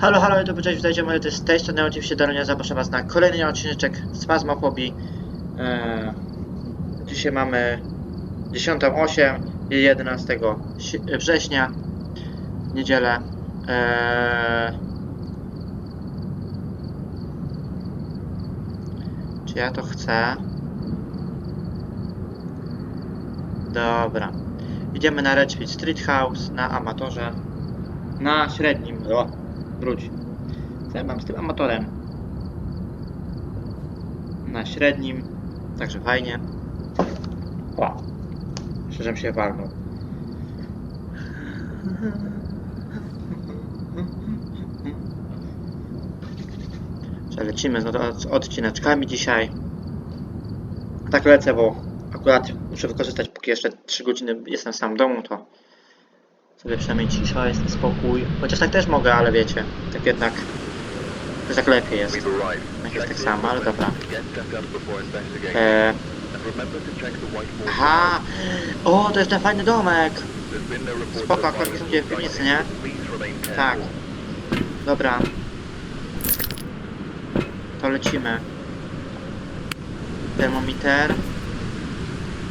Halo, halo, dobry cześć, witajcie moi z tej strony oczywiście Daronia, zapraszam was na kolejny odcineczek z Phasmophobie. Eee, dzisiaj mamy 10.08 i 11 si- września, niedzielę. Eee, czy ja to chcę? Dobra. Idziemy na Redfield Street House, na amatorze. Na średnim. O, wróć. Co ja mam z tym amatorem? Na średnim. Także fajnie. O. Szczerze się walnął. Lecimy z od- odcineczkami dzisiaj. Tak lecę, bo akurat muszę wykorzystać, póki jeszcze 3 godziny jestem sam w domu, to sobie przynajmniej cisza jest spokój. Chociaż tak też mogę, ale wiecie, tak jednak to tak lepiej jest. Jak jest tak samo, ale dobra. Board. aha! O, to jest ten fajny domek! No Spoko, far są gdzie w piwnicy, nie? Tak. Dobra. To lecimy. Termometer.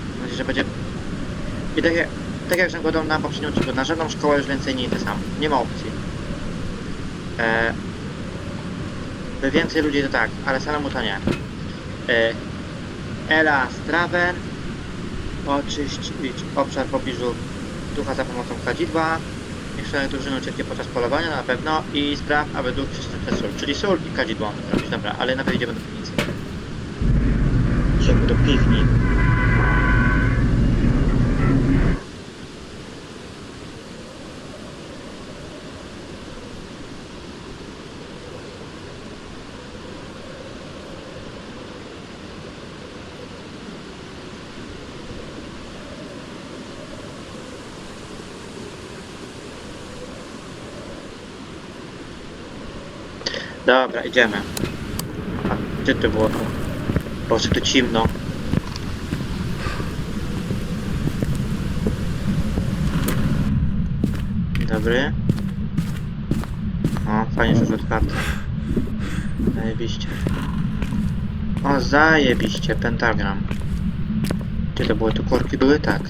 Mam nadzieję, że będzie... I tak jak, jak gadał na poprzednim odcinku, na żadną szkołę już więcej nie idę sam. Nie ma opcji. E, by więcej ludzi to tak, ale samemu to nie. E, Ela Straven. Oczyścić obszar w pobliżu ducha za pomocą kadzidła. Niech członek drużyny ucieknie podczas polowania na pewno i spraw, aby duch przystąpił sól, czyli sól i kadzidło. Dobra, ale najpierw idziemy do piwnicy. Idziemy do piwni. Dobra, idziemy. A gdzie to było? Boże, tu. Dzień Dobry. O, fajnie, że już otwarte. Zajebiście. O, zajebiście, pentagram. Gdzie to było? Tu korki były? Tak.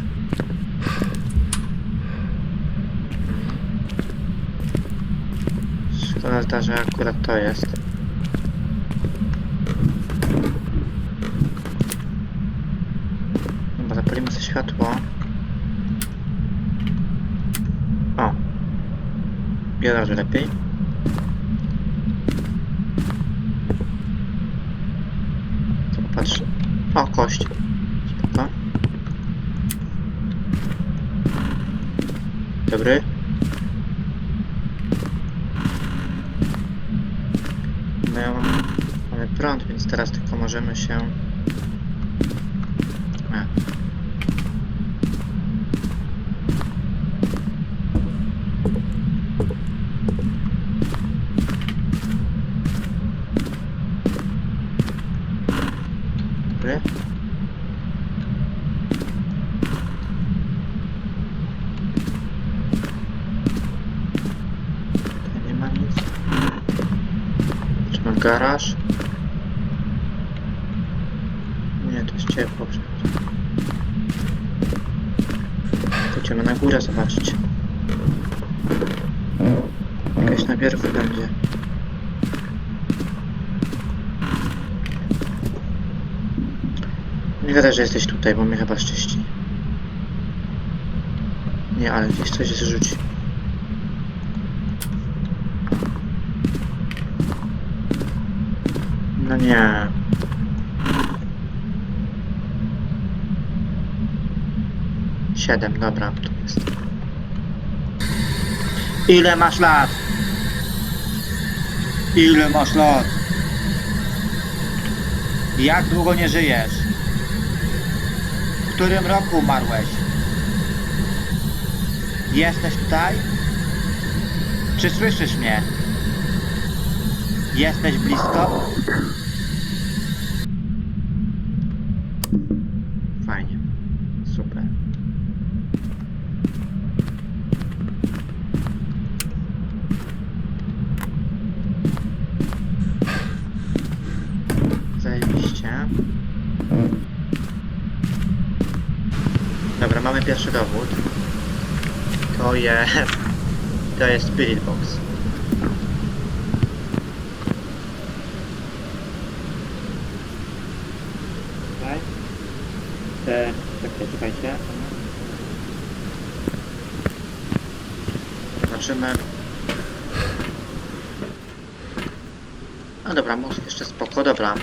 Szkoda zda, że akurat to jest. Dobra, zapalimy sobie światło. O. Razu lepiej. To popatrz. O, kość. Spoko. Dobry. My mamy, mamy prąd, więc teraz tylko możemy się... A. Dobry. Mam? Ciepło przecież. Pójdziemy na górę zobaczyć. Jakaś najpierw będzie. Nie gadaj, że jesteś tutaj, bo mnie chyba szczyści. Nie, ale gdzieś coś zrzuci. No nie. Siedem, dobra, tu jest. Ile masz lat? Ile masz lat? Jak długo nie żyjesz? W którym roku umarłeś? Jesteś tutaj? Czy słyszysz mnie? Jesteś blisko? Fajnie. Super. mamy pierwszy dowód. To jest... To jest Spirit Box. Tutaj. Te... Czekajcie. Zobaczymy. No dobra, mózg jeszcze spoko, dobra.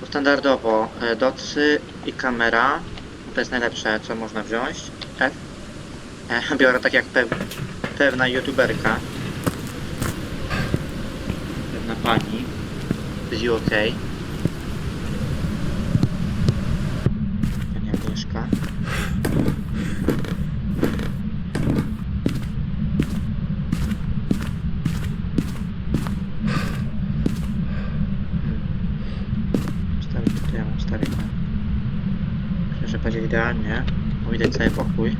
To standardowo e, docy i kamera. To jest najlepsze, co można wziąć. F. E, biorę tak jak pew, pewna youtuberka. Pewna pani. Z UK. Pani Agnieszka. Ustawić tutaj, ja mam ustawić. Myślę, że będzie idealnie. Bo widać cały pokój.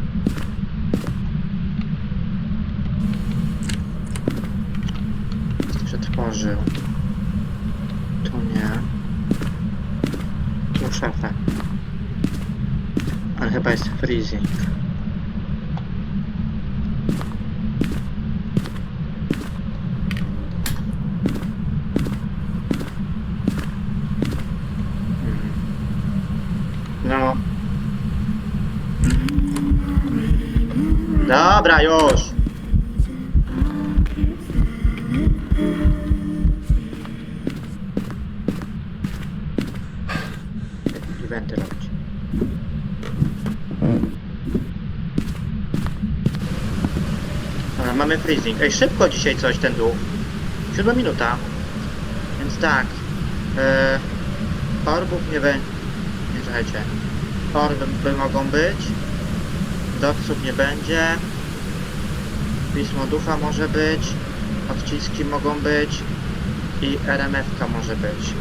Przetworzył. Tu nie. Tu szafę. Ale chyba jest freezing. Mhm. No. Dobra, już. Mamy freezing. Ej, szybko dzisiaj coś ten dół. Siódma minuta. Więc tak. E, orbów nie będzie. Nie słuchajcie. Orby mogą być. Doców nie będzie. Pismo ducha może być. Odciski mogą być. I RMF-ka może być.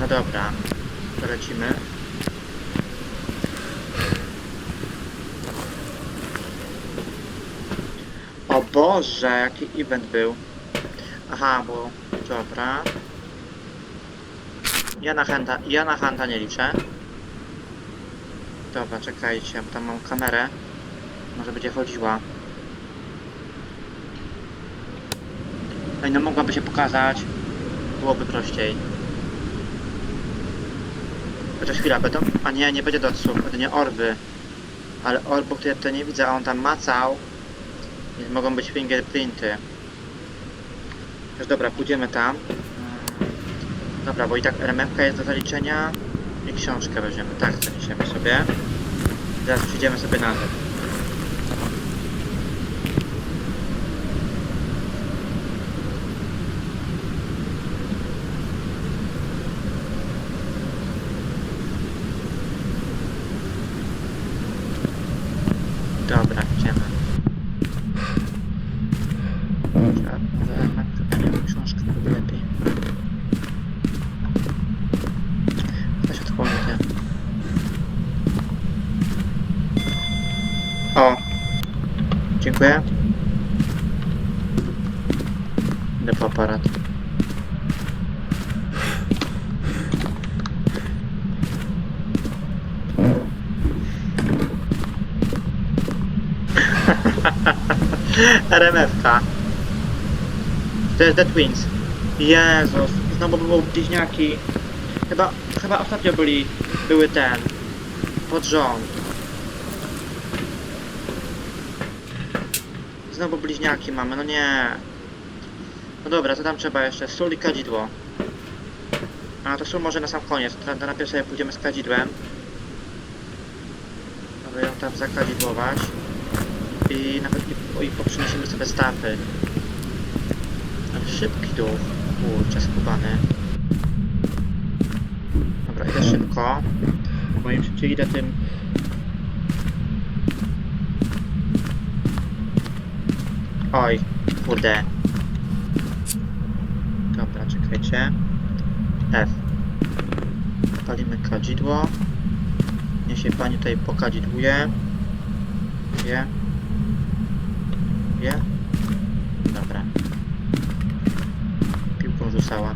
No dobra. Lecimy. O Boże, jaki event był. Aha, bo... Dobra. Ja na handa, ja na handa nie liczę. Dobra, czekajcie, bo tam mam kamerę. Może będzie chodziła. Ej, no mogłaby się pokazać. Byłoby prościej. Chociaż chwila, będą... A nie, nie będzie doców, to nie orby. Ale orbów to ja tutaj nie widzę, a on tam macał. Więc mogą być fingerprinty. Też dobra, pójdziemy tam. Dobra, bo i tak RMF jest do zaliczenia i książkę weźmiemy. Tak, zaniesiemy sobie. Teraz przyjdziemy sobie na dół. Dobra, idziemy. Trzeba może RMF, a nie, książkę byłoby lepiej. Weź otworzy te. O! Dziękuję. Idę po aparat. RMF-ka. To jest The Twins. Jezus, znowu były bliźniaki. Chyba, chyba ostatnio byli, były ten, pod rząd. Znowu bliźniaki mamy, no nie. No dobra, to tam trzeba jeszcze sól i kadzidło. A to sól może na sam koniec, to, to najpierw sobie pójdziemy z kadzidłem. Aby ją tam zakadzidłować. I nawet i, i poprzyniesiemy sobie stafy. Ale szybki duch. Kurczę, skubany. Dobra, idę szybko. Bo im szybciej idę, tym... Oj, kurde. Dobra, czekajcie. F. Palimy kadzidło. Niech się pani tutaj pokadzidłuje. Wie. Dobra. Piłką rzucała.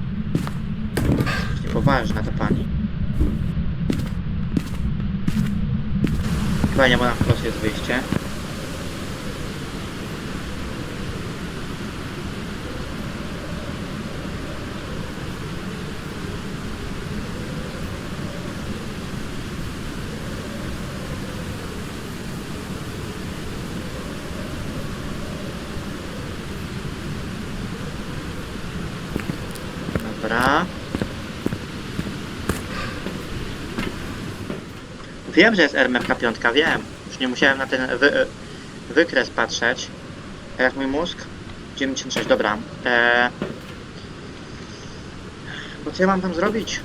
Niepoważna ta pani. Fajnie, bo na wprost jest wyjście. Dobra. Wiem, że jest RMFK 5, wiem. Już nie musiałem na ten wy, wykres patrzeć. Jak mój mózg? 96, dobra. Eee... Bo co ja mam tam zrobić?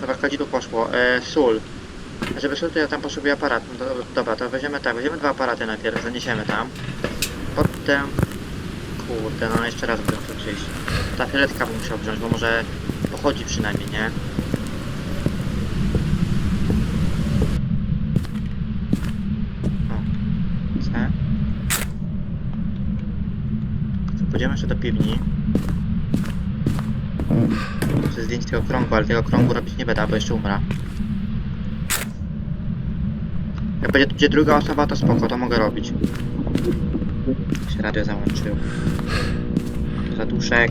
Dobra, kadzidło poszło. Eee, sól. Żeby sól, to ja tam potrzebuję aparat. No dobra, to weźmiemy tak, weźmiemy dwa aparaty najpierw, zaniesiemy tam. Potem... Kurde, no jeszcze raz bym to przyjść. Ta filetka bym musiał wziąć, bo może pochodzi przynajmniej, nie? O, C. Co, Pójdziemy jeszcze do piwni. Muszę zdjąć tego krągu, ale tego krągu robić nie będę, bo jeszcze umrę. Jak będzie tu gdzie druga osoba, to spoko, to mogę robić. Się radio załączył. Zaduszek.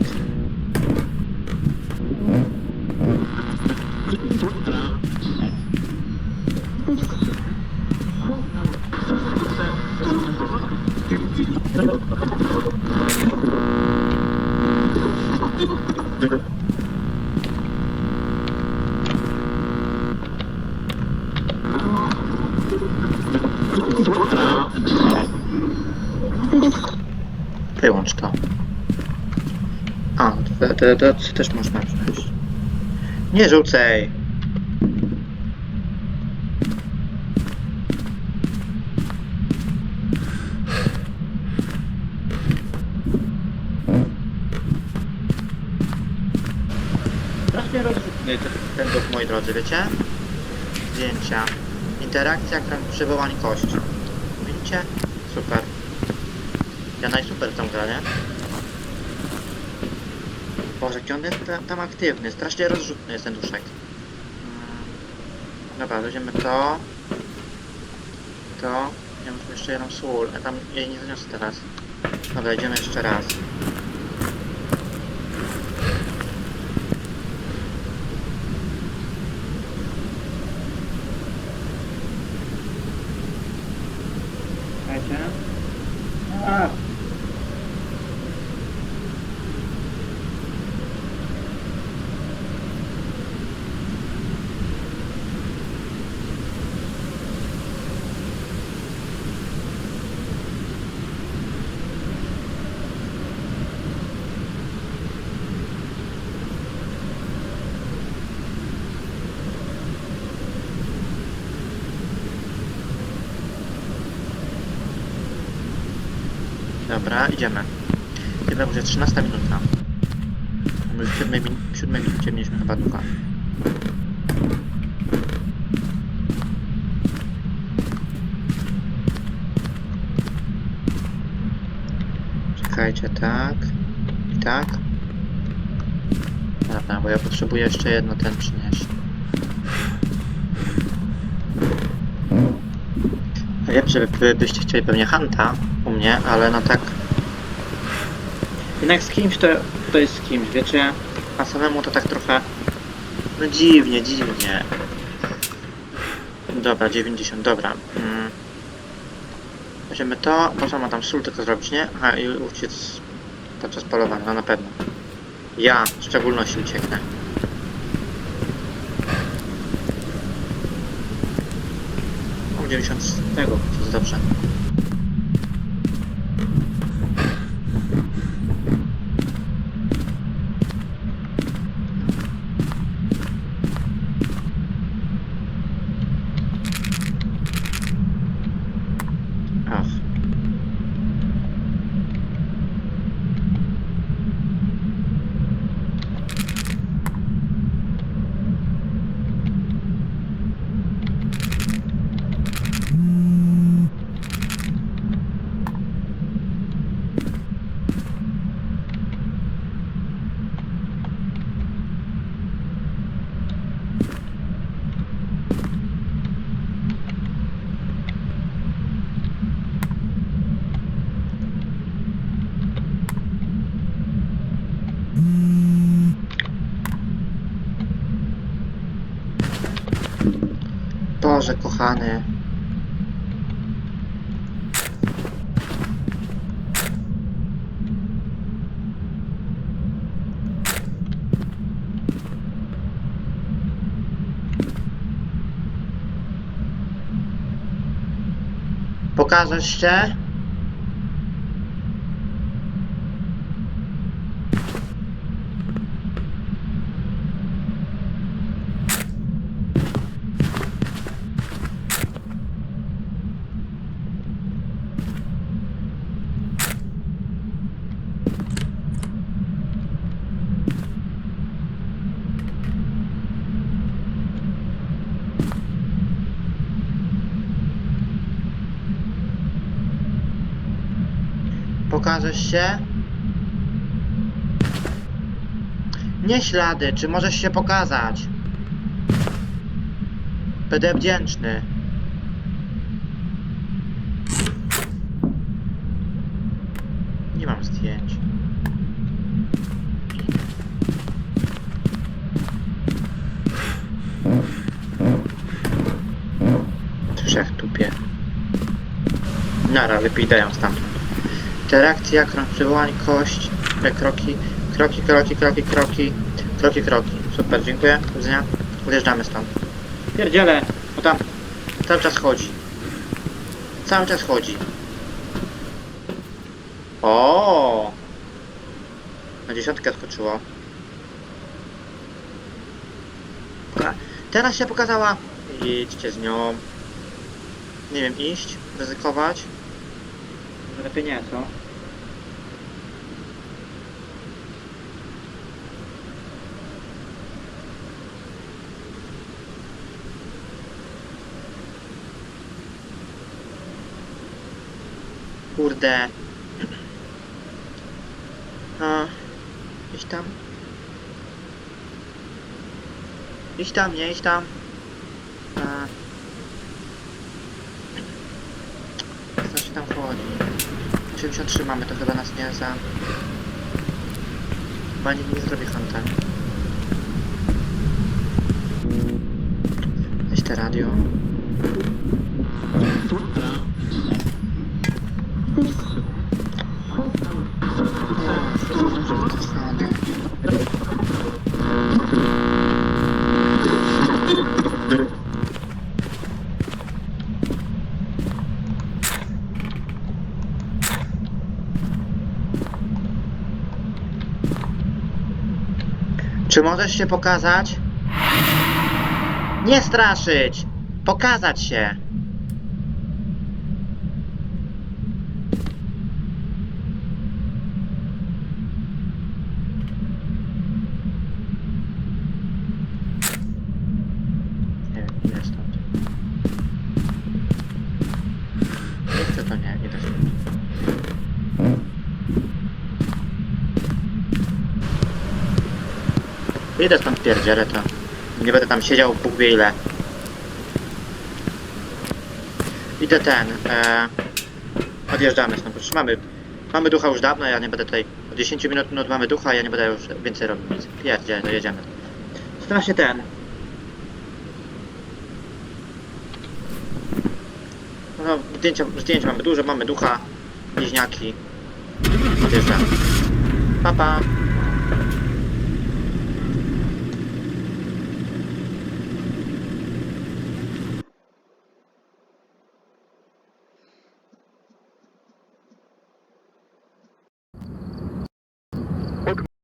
Wyłącz to. A, to, to też można wziąć. Nie rzucaj! Strasznie rozrzutny ten, duch, moi drodzy, wiecie? Zdjęcia. Interakcja, przywołań kości. Widzicie? Super. Ja najsuper tą grę, nie? Boże, on jest tam, tam aktywny, strasznie rozrzutny jest ten duszek. Mm. Dobra, weźmiemy to. To. Ja muszę jeszcze jedną sól, a tam jej nie zaniosę teraz. Dobra, idziemy jeszcze raz. Słuchajcie. A, Dobra, idziemy. Chyba już jest 13 minuta. My w 7, min- w 7 minucie mieliśmy chyba ducha. Czekajcie, tak. I tak. Dobra, bo ja potrzebuję jeszcze jedno ten przynieść. Wiem, że byście chcieli pewnie Hanta u mnie, ale no tak. Jednak z kimś to, to jest z kimś, wiecie? A samemu to tak trochę. No dziwnie, dziwnie. Dobra, 90, dobra. Mm. Weźmiemy to, można ma tam sól tylko zrobić, nie? Aha, i uciec podczas polowania, no na pewno. Ja w szczególności ucieknę. O, 90 z tego, to jest dobrze. Boże, kochany. Pokażesz się? Pokażesz się? Nie ślady, czy możesz się pokazać? Będę wdzięczny. Nie mam zdjęć. Trzech tupie. Nara, wypidają stamtąd. Interakcja, krąg przywołań, kość, kroki, kroki, kroki, kroki, kroki, kroki, kroki. Super, dziękuję. Do widzenia. Wyjeżdżamy stąd. Pierdziele, bo tam cały czas chodzi. Cały czas chodzi. O! Na dziesiątkę skoczyło. Teraz się pokazała. Idźcie z nią. Nie wiem, iść, ryzykować. Lepiej nie, co? Kurde. A, iść tam. Iść tam, nie iść tam. A. Co się tam chodzi? 83 mamy, to chyba nas nie za... Chyba nikt nie zrobi. Weź te radio. Możesz się pokazać? Nie straszyć! Pokazać się! Idę stąd pierdzielę to. Nie będę tam siedział Bóg wie ile. Idę ten, e, odjeżdżamy stąd, przecież mamy, ducha już dawno, ja nie będę tutaj, od 10 minut, minut mamy ducha, ja nie będę już więcej robił nic. Pierdzielę, dojedziemy. Strasznie ten. No, zdjęcia, zdjęć mamy dużo, mamy ducha, bliźniaki. Odjeżdżamy. Pa, pa.